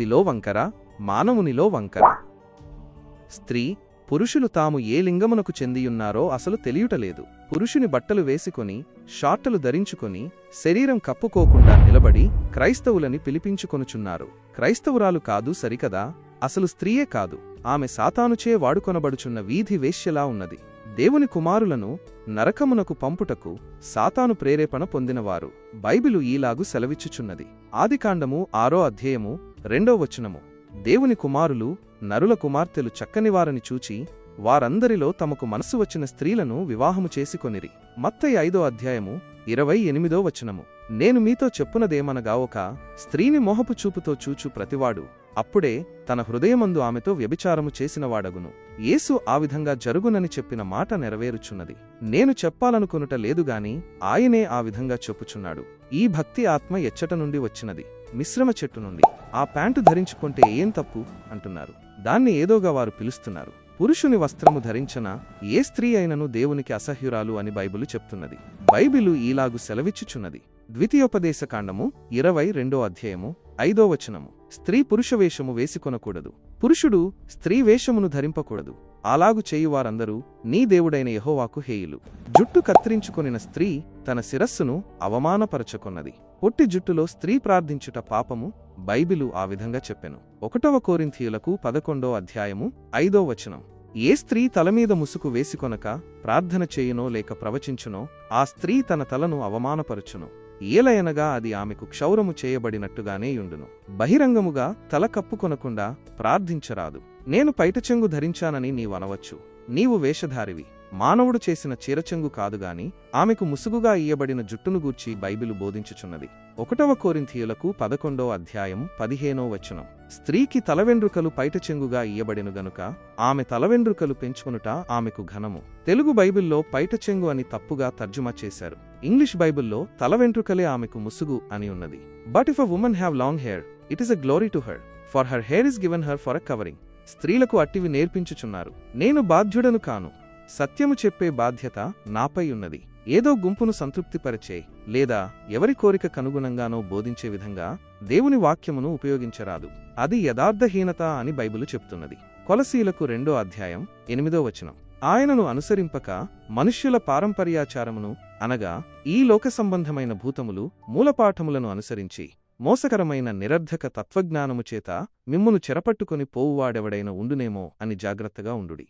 వ్యక్తిలో వంకర మానవునిలో వంకర. స్త్రీ పురుషులు తాము ఏ లింగమునకు చెందియున్నారో అసలు తెలియుటలేదు. పురుషుని బట్టలు వేసుకొని షార్టలు ధరించుకొని శరీరం కప్పుకోకుండా నిలబడి క్రైస్తవులని పిలిపించుకొనుచున్నారు. క్రైస్తవురాలు కాదు సరికదా? అసలు స్త్రీయే కాదు. ఆమె సాతానుచే వాడుకొనబడుచున్న వీధి వేశ్యలా ఉన్నది. దేవుని కుమారులను నరకమునకు పంపుటకు సాతాను ప్రేరేపణ పొందినవారు. బైబిలు ఈలాగు సెలవిచ్చుచున్నది. ఆదికాండము ఆరో అధ్యాయము రెండో వచనము. దేవుని కుమారులు నరుల కుమార్తెలు చక్కనివారని చూచి వారందరిలో తమకు మనసు వచ్చిన స్త్రీలను వివాహము చేసుకొనిరి మత్తయి ఐదో అధ్యాయము ఇరవై ఎనిమిదో వచనము. నేను మీతో చెప్పునదేమనగా ఒక స్త్రీని మోహపు చూపుతో చూచు ప్రతివాడు అప్పుడే తన హృదయమందు ఆమెతో వ్యభిచారము చేసినవాడగును. యేసు ఆ విధంగా జరుగునని చెప్పిన మాట నెరవేరుచున్నది. నేను చెప్పాలనుకునుట లేదుగాని ఆయనే ఆ విధంగా చెప్పుచున్నాడు. ఈ భక్తి ఆత్మ ఎచ్చట నుండి వచ్చినది. మిశ్రమ చెట్టు నుండి. ఆ ప్యాంటు ధరించుకుంటే ఏం తప్పు? అంటున్నారు. దాన్ని ఏదోగా వారు పిలుస్తున్నారు. పురుషుని వస్త్రము ధరించన ఏ స్త్రీ అయినను దేవునికి అసహ్యురాలు అని బైబిలు చెప్తున్నది. బైబిలు ఈలాగు సెలవిచ్చుచున్నది. ద్వితీయోపదేశకాండము ఇరవై రెండో అధ్యాయము ఐదో వచనము. స్త్రీ పురుష వేషము వేసికొనకూడదు. పురుషుడు స్త్రీ వేషమును ధరింపకూడదు. అలాగు చేయువారందరూ నీ దేవుడైన యహోవాకు హేయులు. జుట్టు కత్తిరించుకొనిన స్త్రీ తన శిరస్సును అవమానపరచుకొన్నది. పొట్టి జుట్టులో స్త్రీ ప్రార్థించుట పాపము బైబిలు ఆ విధంగా చెప్పెను. ఒకటవ కోరింథీయులకు పదకొండో అధ్యాయము ఐదో వచనం. ఏ స్త్రీ తలమీద ముసుగు వేసికొనక ప్రార్థన చేయునో లేక ప్రవచించునో ఆ స్త్రీ తన తలను అవమానపరచును. ఏలయనగా అది ఆమెకు క్షౌరము చేయబడినట్టుగానే యుండును. బహిరంగముగా తల కప్పుకొనకుండా ప్రార్థించరాదు. నేను పైటచెంగు ధరించానని నీవనవచ్చు. నీవు వేషధారివి. మానవుడు చేసిన చీరచెంగు కాదుగాని ఆమెకు ముసుగుగా ఇయ్యబడిన జుట్టును గూర్చి బైబిలు బోధించుచున్నది. ఒకటవ కోరింథీయులకు పదకొండో అధ్యాయం పదిహేనో వచనం. స్త్రీకి తలవెండ్రుకలు పైటచెంగుగా ఇయ్యబడిను గనుక ఆమె తలవెండ్రుకలు పెంచుకొనుట ఆమెకు ఘనము. తెలుగు బైబిల్లో పైటచెంగు అని తప్పుగా తర్జుమా చేశారు. ఇంగ్లీష్ బైబిల్లో తల వెంట్రుకలే ఆమెకు ముసుగు అని ఉన్నది. But if a woman have long hair it is a glory to her for her hair is given her for a covering స్త్రీలకు అట్టివి నేర్పించుచున్నారు. నేను బాధ్యుడను కాను. సత్యము చెప్పే బాధ్యత నాపై ఉన్నది. ఏదో గుంపును సంతృప్తిపరిచే లేదా ఎవరి కోరిక కనుగుణంగానో బోధించే విధంగా దేవుని వాక్యమును ఉపయోగించరాదు. అది యథార్థహీనత అని బైబిలు చెప్తున్నది. కొలసీలకు రెండో అధ్యాయం ఎనిమిదో వచనం. ఆయనను అనుసరింపక మనుష్యుల పారంపర్యాచారమును అనగా ఈ లోక సంబంధమైన భూతములు మూలపాఠములను అనుసరించి మోసకరమైన నిరర్ధక తత్వజ్ఞానము చేత మిమ్మును చెరపట్టుకొని పోవువాడెవడైన ఉండునేమో అని జాగ్రత్తగా ఉండుడి.